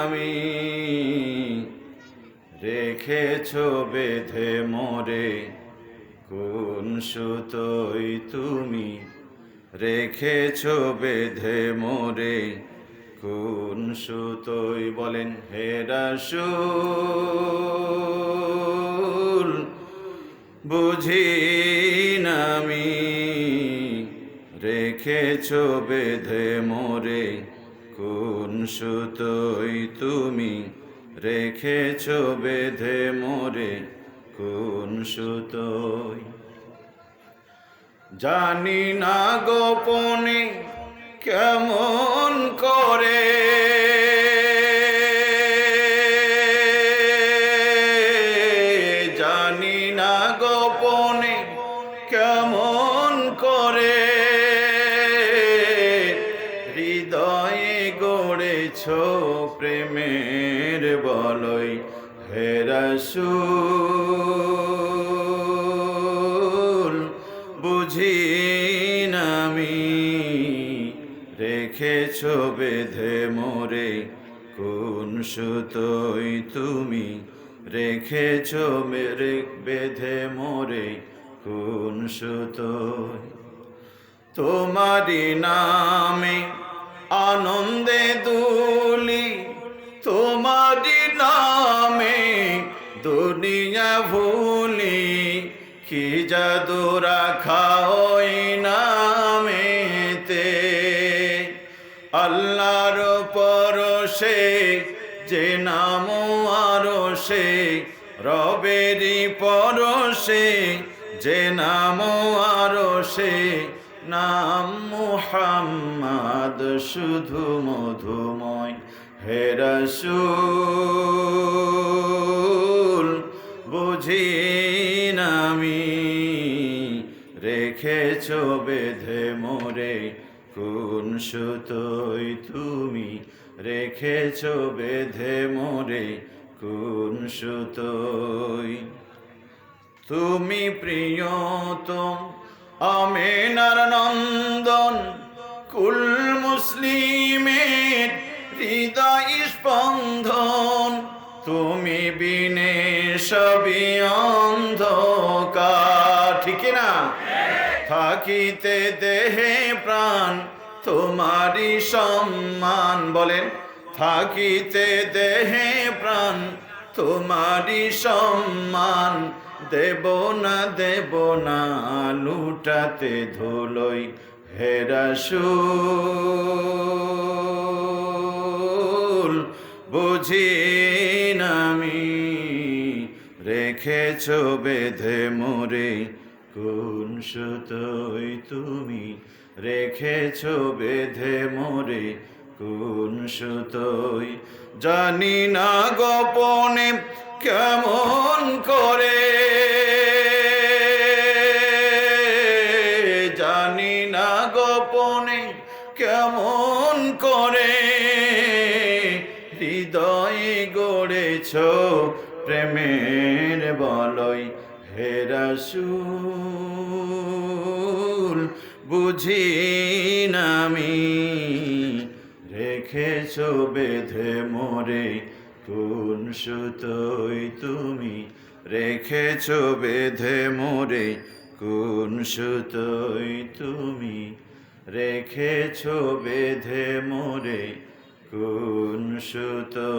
আমি। রেখেছ বেঁধে মোরে, কোন সুতোই তুমি? রেখেছ বেঁধে মোরে, কোন সুতোই বলেন হে রাসুল? বুঝি নামি রেখেছ বেঁধে মোরে কোন সুতোই তুমি রেখেছ বেঁধে মোরে? কোন সুতোই? জানি না গোপনে কেমন করে গড়েছ প্রেমের বলই হেরাসুল বুঝি নামি রেখেছ বেঁধে মোরে, কোন সুতোই তুমি, রেখেছ মেরে বেঁধে মোরে, কোন সুতোই। তোমারি নামে আনন্দে দুলি ভুলি, কি জাদু রাখা ওই নামেতে? আল্লাহর পরশে, যে নাম আরও সে, রবেরই পরশে, যে নাম আরও সে, নাম মুহাম্মদ শুধু মধুময় হেরাসুল বুঝি নামি রেখেছ বেঁধে মোরে কোন সুতোই তুমি? রেখেছ বেঁধে মোরে কোন সুতোই তুমি প্রিয়তম আমেনার নন্দন, কুল মুসলিমের হৃদয় স্পন্দন। তুমি বিনে সবই অন্ধকার। ঠিক না থাকিতে দেহে প্রাণ, তোমারই সম্মান। বলেন, থাকিতে দেহে প্রাণ, তোমারই সম্মান। দেব না দেব না, লুটাতে ধুলোই হেরাসুল বুঝি নামি রেখেছ বেঁধে মোরে, কোন সুতোই তুমি? রেখেছ বেঁধে মোরে, কোন সুতোই জানি না গোপনে কেমন করে। জানি না গোপনে কেমন করে। হৃদয় গড়েছ প্রেমের বলই হেরাসুল বুঝি নামি রেখেছ বেঁধে মোরে কোন সুতোই তুমি, রেখেছ বেঁধে মোরে কোন সুতোই তুমি, রেখেছ বেঁধে মোরে কোন সুতো।